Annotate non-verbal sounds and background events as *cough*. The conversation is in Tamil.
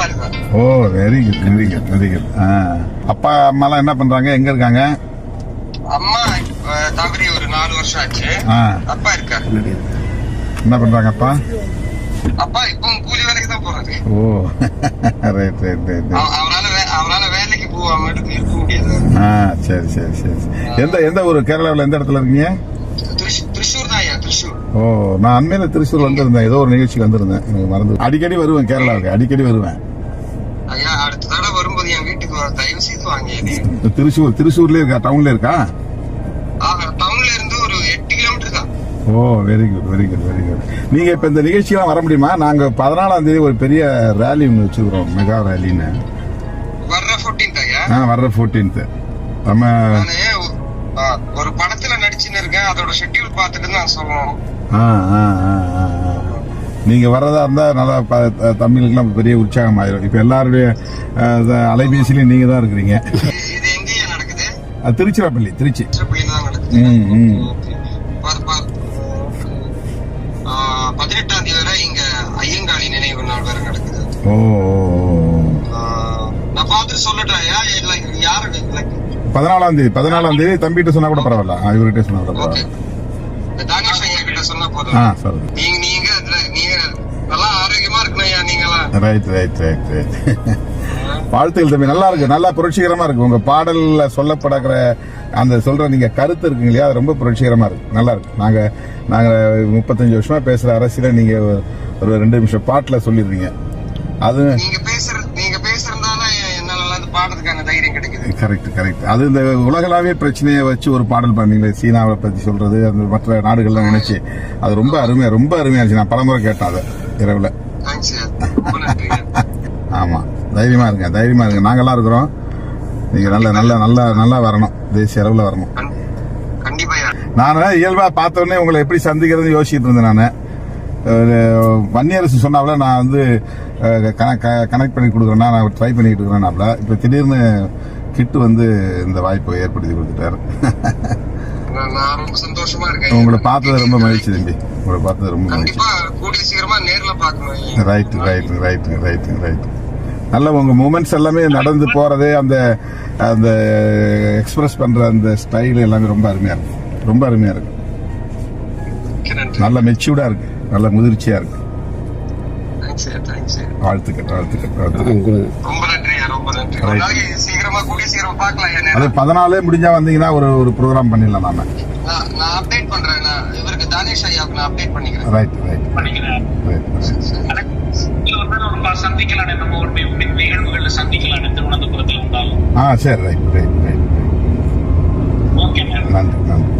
ஓ very good very good very good அப்பா அம்மாலாம் என்ன பண்றாங்க? எங்க இருக்காங்க? அம்மா தவறி ஒரு நாலு வருஷம் ஆச்சு. அப்பா இருக்காரு என்ன பண்றாங்க அப்பா? அப்பா இப்போ கூலி வேலைக்கு தான் போறாரு. ஓ. ரைட் ரைட் ரைட் அவ- அவரால அவரால வேலைக்கு எடுத்து இருக்க முடியாது. ஆ சரி சரி சரி. எந்த எந்த ஊர்? கேரளாவில் எந்த இடத்துல இருக்கீங்க? திருஷ்- திருச்சூர் தான் ஐயா திருச்சூர் ஓ நான் அண்மையில திருச்சூர் வந்திருந்தேன். ஏதோ ஒரு நிகழ்ச்சிக்கு வந்திருந்தேன். எனக்கு மறந்து அடிக்கடி வருவேன் கேரளாவுக்கு அடிக்கடி வருவேன். ஐயா அடுத்த தடவை வரும்போது என் வீட்டுக்கு வர தயவு செய்து வாங்க. திருச்சூர் திருச்சூர்லயே இருக்கா? டவுன்ல இருக்கா? டவுன்ல இருந்து ஒரு எட்டு கிலோமீட்டர் தான். ஓ very good very good very good நீங்க இப்ப இந்த நிகழ்ச்சியெல்லாம் வர முடியுமா? நாங்க பதினாலாம் தேதி ஒரு பெரிய ரேலி ஒன்று வச்சிருக்கிறோம் மெகா ரேலின்னு வர்ற 14th ஐயா? ஆ, வர்ற ஃபோர்டீன்த் நம்ம ஒரு படத்துல நடிச்சுன்னு இருக்கேன் அதோட ஷெட்யூல் பார்த்துட்டு நான் ஆ, ஆ, ஆ, ஆ. நீங்க வர்றதா இருந்தா நல்லா ப- த- தமிழுக்கெல்லாம் பெரிய உற்சாகம் ஆயிரும் இப்ப எல்லாருடைய அலைபேசியிலும் நீங்க தான் இருக்கிறீங்க. திருச்சிராப்பள்ளி திருச்சி. ம், ஆ, பதினெட்டாம் தேதி வரை இங்க ஐயங்காளி நினைவு நாள் வேற நடக்குது. ஓ. ஆ, நான் பார்த்துட்டு சொல்லட்டேன் யாரு பதினாலாம் தேதி பதினாலாம் தேதி தம்பிகிட்ட சொன்னா கூட பரவாயில்ல. ஆ, இவர்கிட்ட சொன்னா கூட பரவாயில்ல. இந்த தானேஷ் ஐயா கிட்ட சொன்னா ஆ போதும். சரி நீங்க நீங்க அதுல நீங்க நல்லா ஆரோக்கியமா இருக்கணும் ஐயா நீங்களாம் ரைட் ரைட் ரைட் ரைட் வாழ்த்துக்கள் தம்பி. நல்லா இருக்கு. நல்லா புரட்சிகரமா இருக்கு. உங்க பாடல்ல சொல்லப்படுகிற அந்த சொல்ற நீங்க கருத்து இருக்குங்க இல்லையா? அது ரொம்ப புரட்சிகரமா இருக்கு. நல்லா இருக்கு. நாங்க நாங்க முப்பத்தஞ்சு வருஷமா பேசுற அரசியல நீங்க ஒரு ரெண்டு நிமிஷம் பாட்டுல சொல்லிடுறீங்க. அது கரெக்ட் கரெக்ட் அது இந்த உலகளாவிய பிரச்சனையை வச்சு ஒரு பாடல் பண்ணீங்களே சீனாவை பத்தி சொல்றது அந்த மற்ற நாடுகள்லாம் நினைச்சு. அது ரொம்ப அருமையா ரொம்ப அருமையா இருந்துச்சு. நான் பலமுறை கேட்டேன் அதை இரவுல. தேங்க்ஸ் ரொம்ப நன்றி ஆமா. தைரியமா இருங்க தைரியமா இருங்க. நாங்கெல்லாம் இருக்கிறோம். நீங்க நல்ல நல்ல நல்லா நல்லா வரணும். தேசிய அளவுல வரணும். நான் இயல்பா பார்த்த உடனே உங்களை எப்படி சந்திக்கிறதுன்னு யோசிச்சுட்டு இருந்தேன் நான். வன்னியரசு சொன்னாப்ல நான் வந்து கனெக்ட் பண்ணி கொடுக்குறேன்னா நான் ட்ரை பண்ணிட்டு இருக்கிறேன்னாப்ல இப்போ திடீர்னு கிட்டு வந்து இந்த வாய்ப்பை ஏற்படுத்தி கொடுத்துட்டாரு. *laughs* நான் நான் ரொம்ப சந்தோஷமா இருக்கேன். உங்களை பார்த்தது ரொம்ப மகிழ்ச்சி தம்பி உங்களை பார்த்தது ரொம்ப மகிழ்ச்சி. கண்டிப்பா கூடிய சீக்கிரமா நேர்ல பாக்கணும் ஐயா. Right right right right right நல்ல உங்க மூமெண்ட்ஸ் எல்லாமே நடந்து போறது அந்த அந்த எக்ஸ்பிரஸ் பண்ற அந்த ஸ்டைல் எல்லாமே ரொம்ப அருமையா இருக்கு. ரொம்ப அருமையா இருக்கு. நல்ல மெச்சூர்டா இருக்கு. நல்ல முதிர்ச்சியா இருக்கு. ஐயா வாழ்த்துக்கள் வாழ்த்துக்கள் வாழ்த்துக்கள். ரொம்ப நன்றி ரொம்ப நன்றி. சீக்கிரமா கூடிய அது. பதினாலே முடிஞ்சா வந்தீங்கன்னா ஒரு ஒரு ப்ரோக்ராம் பண்ணிடலாம் நாம. நான் நான் அப்டேட் பண்றேன் நான் இவருக்கு தானேஷ் ஐயாவுக்கு நான் அப்டேட் பண்ணிக்கிறேன். ரைட் ரைட் பண்ணிக்கிறேன். சந்திக்கலாம் நம்ம ஒரு நிகழ்வுகள்ல சந்திக்கலாம் திருவனந்தபுரத்தில் இருந்தாலும் ஆ சரி ரைட் ரைட் ரைட் ஓகே நன்றி நன்றி.